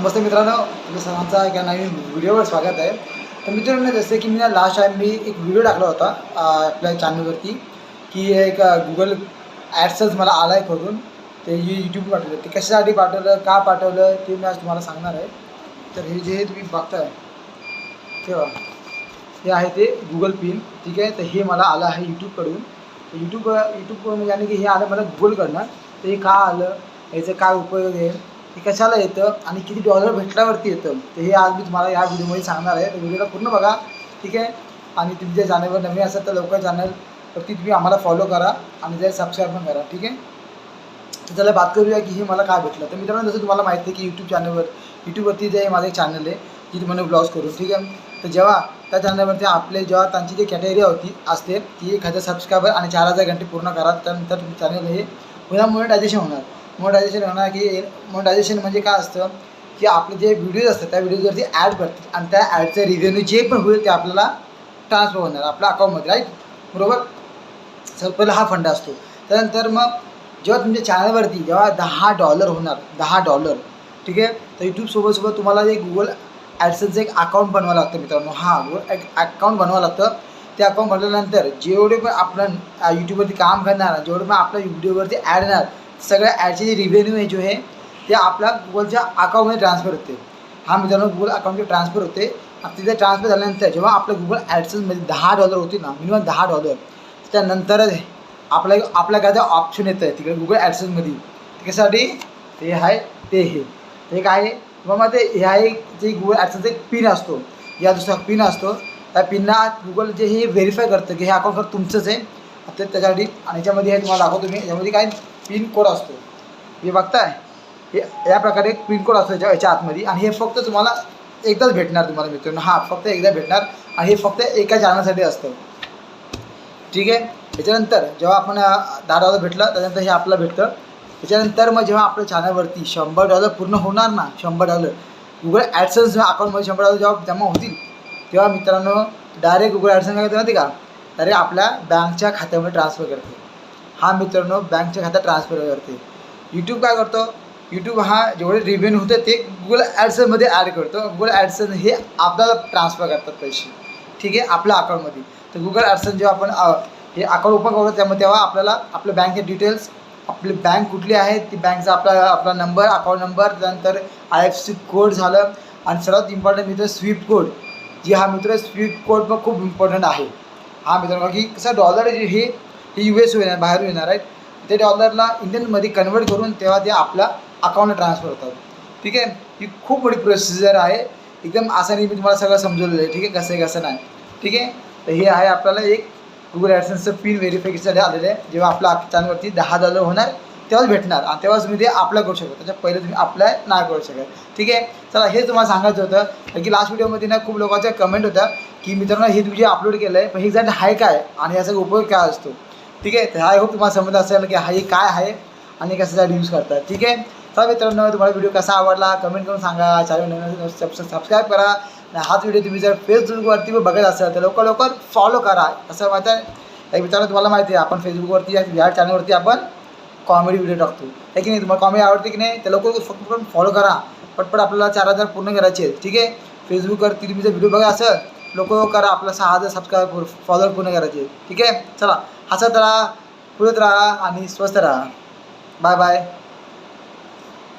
नमस्ते मित्रांनो तुमच्या सर्वांचा एका नवीन व्हिडिओवर स्वागत आहे. तर मित्रांनो जसे की मी ना लास्ट टाईम मी एक व्हिडिओ टाकला होता आपल्या चॅनलवरती की एक गुगल ॲड्सच मला आला आहे करून ते यूट्यूब पाठवलं ते कशासाठी पाठवलं का पाठवलं ते मी आज तुम्हाला सांगणार आहे. तर हे जे तुम्ही बघताय तेव्हा हे आहे ते गुगल पिन ठीक आहे? तर हे मला आलं आहे यूट्यूबकडून यूट्यूब यूट्यूबकडून याने की हे आलं मला गुगलकडनं तर हे का आलं? याचं काय उपयोग आहे? हे कशाला येतं आणि किती डॉलर भेटल्यावरती येतं? तर हे आज मी तुम्हाला या व्हिडिओमध्ये सांगणार आहे. तर व्हिडिओला पूर्ण बघा. ठीक आहे? आणि तुम्ही जे चॅनलवर नवीन असेल तर लवकर चॅनलवरती तुम्ही आम्हाला फॉलो करा आणि जर सबस्क्राईब पण करा. ठीक आहे? तर त्याला बात करूया की हे मला काय भेटलं. तर मित्रांनो जसं तुम्हाला माहिती आहे की यूट्यूब चॅनलवर यूट्यूबवरती जे माझं एक चॅनल आहे की तुम्हाला ब्लॉग्स करू ठीक आहे? तर जेव्हा त्या चॅनलवरती आपले जेव्हा त्यांची जी कॅटेगरी होती असते ती एक हजार सबस्क्रायबर आणि चार हजार घंटे पूर्ण करा. त्यानंतर चॅनल हे पुन्हा मोनिटायझेशन होणार. मोनेटायझेशन होणार की मोनेटायझेशन म्हणजे काय असतं की आपले जे व्हिडिओज असतात त्या व्हिडिओजवरती ॲड पडतात आणि त्या ॲडचं रिव्हेन्यू जे पण होईल ते आपल्याला ट्रान्सफर होणार आपल्या अकाउंटमध्ये राईट बरोबर? सर पहिला हा फंड असतो. त्यानंतर मग जेव्हा तुमच्या चॅनलवरती जेव्हा दहा डॉलर होणार दहा डॉलर ठीक आहे? तर यूट्यूबसोबत सोबत तुम्हाला एक गुगल ॲडसनचं एक अकाउंट बनवावं लागतं मित्रांनो. हां गुगल एक अकाउंट बनवावं लागतं. ते अकाउंट बनवल्यानंतर जेवढे पण आपण यूट्यूबवरती काम करणार जेवढे पण आपल्या व्हिडिओवरती ॲड येणार सगळ्या ॲडचे जे रिव्हेन्यू आहे जो आहे ते आपल्या गुगलच्या अकाउंटमध्ये ट्रान्सफर होते. हा मित्रांनो गुगल अकाउंटमध्ये ट्रान्सफर होते. आणि तिथे ट्रान्सफर झाल्यानंतर जेव्हा आपल्या गुगल ॲडसन्समध्ये दहा डॉलर होती ना मिनिमम दहा डॉलर त्यानंतरच आपल्या आपल्या काय ऑप्शन येतं आहे तिकडे गुगल ॲडसन्समध्ये त्याच्यासाठी ते आहे ते हे. ते काय आहे मग ते ह्या एक जे गुगल ॲडसनचा एक पिन असतो. या दुसरा पिन असतो. त्या पिनला गुगल जे हे व्हेरीफाय करतं की हे अकाउंट फक्त तुमचंच आहे. तर त्याच्यासाठी आणि याच्यामध्ये हे तुम्हाला दाखवतो मी. याच्यामध्ये काय पिन कोड असतो. हे बघताय? हे या प्रकारे एक पिन कोड असतो याच्या याच्या आतमध्ये. आणि हे फक्त तुम्हाला एकदाच भेटणार तुम्हाला मित्रांनो. हां फक्त एकदा भेटणार. आणि हे फक्त एका चॅनलसाठी असतं. ठीक आहे? त्याच्यानंतर जेव्हा आपण दहा डॉलर भेटलं त्याच्यानंतर हे आपलं भेटतं. त्याच्यानंतर मग जेव्हा आपल्या चॅनलवरती शंभर डॉलर पूर्ण होणार ना शंभर डॉलर गुगल ॲडसन्स अकाउंटमध्ये शंभर डॉलर जेव्हा जमा होतील तेव्हा मित्रांनो डायरेक्ट गुगल ॲडसन्स काय करते माहिती का? डायरेक्ट आपल्या बँकच्या खात्यामध्ये ट्रान्सफर करते. हा मित्रांनो बँकच्या खात्यात ट्रान्सफर करते. यूट्यूब काय करतो? यूट्यूब हा जेवढे रिव्हेन्यू होते ते गुगल ॲडसनमध्ये ॲड करतो. गुगल ॲडसन हे आपल्याला ट्रान्सफर करतात पैसे. ठीक आहे? आपल्या अकाउंटमध्ये तर गुगल ॲडसन जेव्हा आपण हे अकाउंट ओपन करतो त्यामुळे तेव्हा आपल्याला आपल्या बँकचे डिटेल्स आपली बँक कुठली आहे ती बँकचा आपला आपला नंबर अकाउंट नंबर त्यानंतर आय एफ सी कोड झालं. आणि सर्वात इम्पॉर्टंट मित्र स्विफ्ट कोड जी हा मित्र स्विफ्ट कोड पण खूप इम्पॉर्टंट आहे. हा मित्रांनो की कसं डॉलर हे हे यू एस येणार बाहेरून येणार आहेत ते डॉलरला इंडियनमध्ये कन्वर्ट करून तेव्हा ते आपल्या अकाउंटला ट्रान्सफर होतात. ठीक आहे? ही खूप मोठी प्रोसिजर आहे. एकदम आसानी मी तुम्हाला सगळं समजवलेलं आहे. ठीक आहे? कसं आहे कसं नाही. ठीक आहे? तर हे आहे आपल्याला एक गुगल ॲडसन्सचं पिन व्हेरिफिकेशन आलेलं आहे. जेव्हा आपल्या अकाउंटवरती दहा डॉलर होणार तेव्हाच भेटणार. आणि तेव्हाच तुम्ही ते अप्लाय करू शकता. त्याच्या पहिले तुम्ही अप्लाय नाही करू शकत. ठीक आहे? चला हे तुम्हाला सांगायचं होतं. कारण की लास्ट व्हिडिओमध्ये ना खूप लोकांच्या कमेंट होत्या की मित्रांनो हे तुम्ही जे अपलोड केलं आहे पण हे एक्झॅक्ट आहे काय? आणि याचा उपयोग काय असतो? ठीक आहे? तर आय होप तुम्हाला समजलं असेल की हा हे काय आहे आणि कशासाठी यूज करतात. ठीक आहे? तर मित्रांनो तुम्हाला व्हिडिओ कसा आवडला कमेंट करून सांगा. चॅनल नवीन सबस्क्राईब करा. आणि हाच व्हिडिओ तुम्ही जर फेसबुकवरती बघत असाल तर लवकर लवकर फॉलो करा. असं माहिती आहे. एक मित्रांनो तुम्हाला माहिती आहे आपण फेसबुकवरती या- चॅनलवरती आपण कॉमेडी व्हिडिओ टाकतो. आहे की नाही? तुम्हाला कॉमेडी आवडते की नाही? तर लवकर फक्त फॉलो करा. पटपट आपल्याला चार हजार पूर्ण करायचे आहेत. ठीक आहे? फेसबुकवरती तुम्ही जर व्हिडिओ बघा असेल लोक करा आपला सहा हजार सबस्क्राईब फॉलोअर पूर्ण करायचे ठीक आहे? चला हसत राहा फुलत राहा आणि स्वस्त राहा. Bye bye